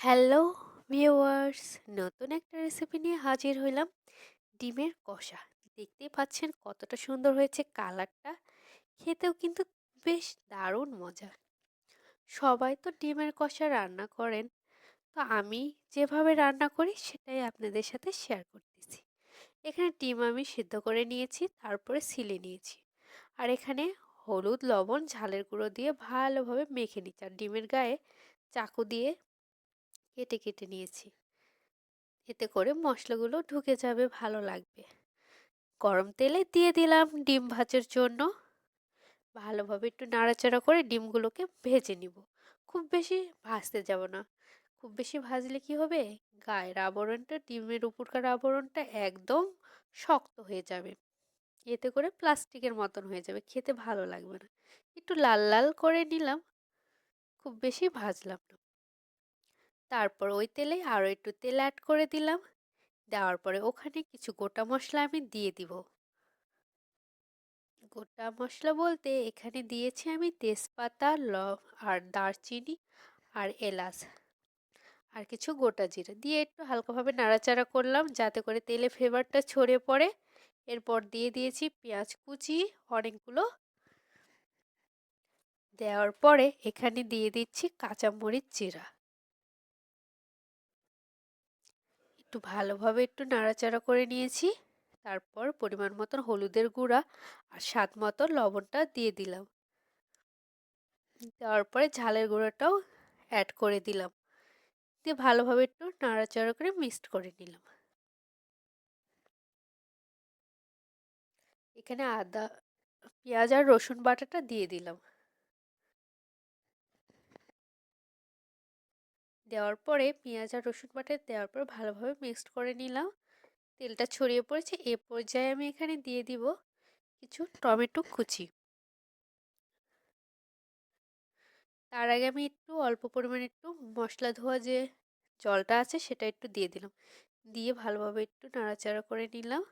Hello viewers, নতুন একটা recipe নিয়ে হাজির হইলাম। ডিমের কষা। দেখতেই পাচ্ছেন কতটা সুন্দর হয়েছে কালারটা খেতেও কিন্তু বেশ দারুণ মজা। সবাই তো ডিমের কষা রান্না করেন। তো আমি যেভাবে রান্না করি সেটাই আপনাদের সাথে শেয়ার করতেছি। এখানে ডিম আমি সিদ্ধ করে নিয়েছি, তারপরে সিলে নিয়েছি। আর এখানে হলুদ, লবণ, ঝালের গুঁড়ো দিয়ে ভালোভাবে মেখে নিচ্ছি। আর ডিমের গায়ে চাকু দিয়ে কেটে কেটে নিয়েছি। এতে করে মশলাগুলো ঢুকে যাবে, ভালো লাগবে। গরম তেলে দিয়ে দিলাম ডিম ভাজার জন্য। ভালোভাবে একটু নাড়াচাড়া করে ডিমগুলোকে ভেজে নিব। খুব বেশি ভাজতে যাব না। খুব বেশি ভাজলে কি হবে? গায়ের আবরণটা, ডিমের উপরকার আবরণটা একদম শক্ত হয়ে যাবে। এতে করে প্লাস্টিকের মতন হয়ে যাবে। খেতে ভালো লাগবে না। একটু লাল লাল করে নিলাম। খুব বেশি ভাজলাম না। তারপর ওই তেলে আরও একটু তেল অ্যাড করে দিলাম। দেওয়ার পরে ওখানে কিছু গোটা মশলা আমি দিয়ে দিব। গোটা মশলা বলতে এখানে দিয়েছি আমি তেজপাতা, ল আর দারচিনি আর এলাচ। আর কিছু গোটা জিরা দিয়ে একটু হালকাভাবে নাড়াচাড়া করলাম যাতে করে তেলে ফ্লেভারটা ছড়িয়ে পড়ে। এরপর দিয়ে দিয়েছি পেঁয়াজ কুচি, অনেকগুলো। দেওয়ার পরে এখানে দিয়ে দিচ্ছি কাঁচামরিচ জিরা। একটু ভালোভাবে একটু নাড়াচাড়া করে নিয়েছি। তারপর পরিমাণ মতন হলুদের গুঁড়া আর স্বাদ মতো লবণটা দিয়ে দিলাম। দেওয়ার পরে ঝালের গুঁড়োটাও অ্যাড করে দিলাম। দিয়ে ভালোভাবে একটু নাড়াচাড়া করে মিক্সড করে নিলাম। এখানে আদা, পেঁয়াজ আর রসুন বাটাটা দিয়ে দিলাম। দেওয়ার পরে পেঁয়াজ আর রসুন বাটা দেওয়ার পর ভালোভাবে মিক্সড করে নিলাম। তেলটা ছড়িয়ে পড়েছে, এ পর্যায়ে আমি এখানে দিয়ে দিব কিছু টমেটো কুচি। তার আগে আমি একটু অল্প পরিমাণে একটু মশলা ধোয়া যে জলটা আছে সেটা একটু দিয়ে দিলাম। দিয়ে ভালোভাবে একটু নাড়াচাড়া করে নিলাম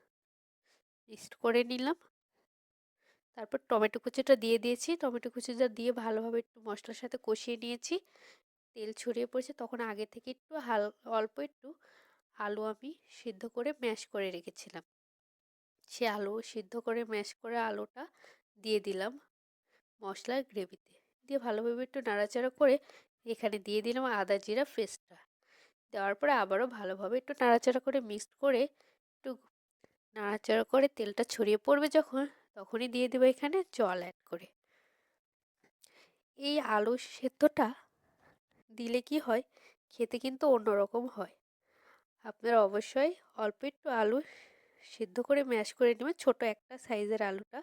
মিক্সড করে নিলাম। তারপর টমেটো কুচিটা দিয়ে দিয়েছি। টমেটো কুচিটা দিয়ে ভালোভাবে একটু মশলার সাথে কষিয়ে নিয়েছি। তেল ছড়িয়ে পড়েছে, তখন আগে থেকে একটু হাল, অল্প একটু আলু আমি সিদ্ধ করে ম্যাশ করে রেখেছিলাম। সে আলু সিদ্ধ করে ম্যাশ করে আলুটা দিয়ে দিলাম মশলার গ্রেভিতে। দিয়ে ভালোভাবে একটু নাড়াচাড়া করে এখানে দিয়ে দিলাম আদা জিরা পেস্টটা দেওয়ার পরে আবারও ভালোভাবে একটু নাড়াচাড়া করে মিক্সড করে একটু নাড়াচাড়া করে তেলটা ছড়িয়ে পড়বে যখন, তখনই দিয়ে দেবো এখানে জল অ্যাড করে। এই আলু সেদ্ধটা দিলে কি হয়? খেতে কিন্তু অন্যরকম হয়। আপনারা অবশ্যই অল্প একটু আলু সিদ্ধ করে ম্যাশ করে নেবেন, ছোট একটা সাইজের আলুটা।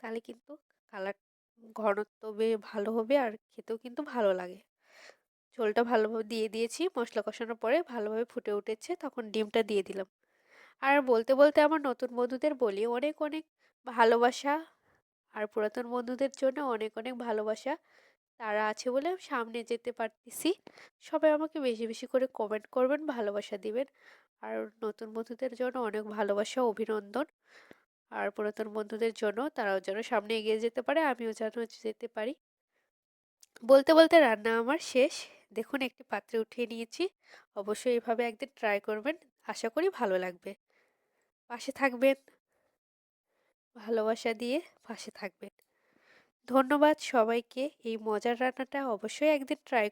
তাহলে কিন্তু কালার ঘনত্ব বে ভালো হবে আর খেতেও কিন্তু ভালো লাগে। ঝোলটা ভালোভাবে দিয়ে দিয়েছি, মশলা কষানোর পরে ভালোভাবে ফুটে উঠেছে, তখন ডিমটা দিয়ে দিলাম। আর বলতে বলতে আমার নতুন বন্ধুদের বলি, অনেক অনেক ভালোবাসা, আর পুরাতন বন্ধুদের জন্য অনেক অনেক ভালোবাসা। তারা আছে বলে আমি সামনে যেতে পারতেছি। সবাই আমাকে বেশি বেশি করে কমেন্ট করবেন, ভালোবাসা দিবেন। আর নতুন বন্ধুদের জন্য অনেক ভালোবাসা, অভিনন্দন। আর পুরাতন বন্ধুদের জন্য তারাও যেন সামনে এগিয়ে যেতে পারে, আমিও যেন যেতে পারি। বলতে বলতে রান্না আমার শেষ। দেখুন, একটি পাত্রে উঠিয়ে নিয়েছি। অবশ্যই এভাবে একদিন ট্রাই করবেন। আশা করি ভালো লাগবে। পাশে থাকবেন। ভালোবাসা দিয়ে পাশে থাকবেন। ধন্যবাদ সবাইকে এই মজার রান্নাটা অবশ্যই একদিন ট্রাই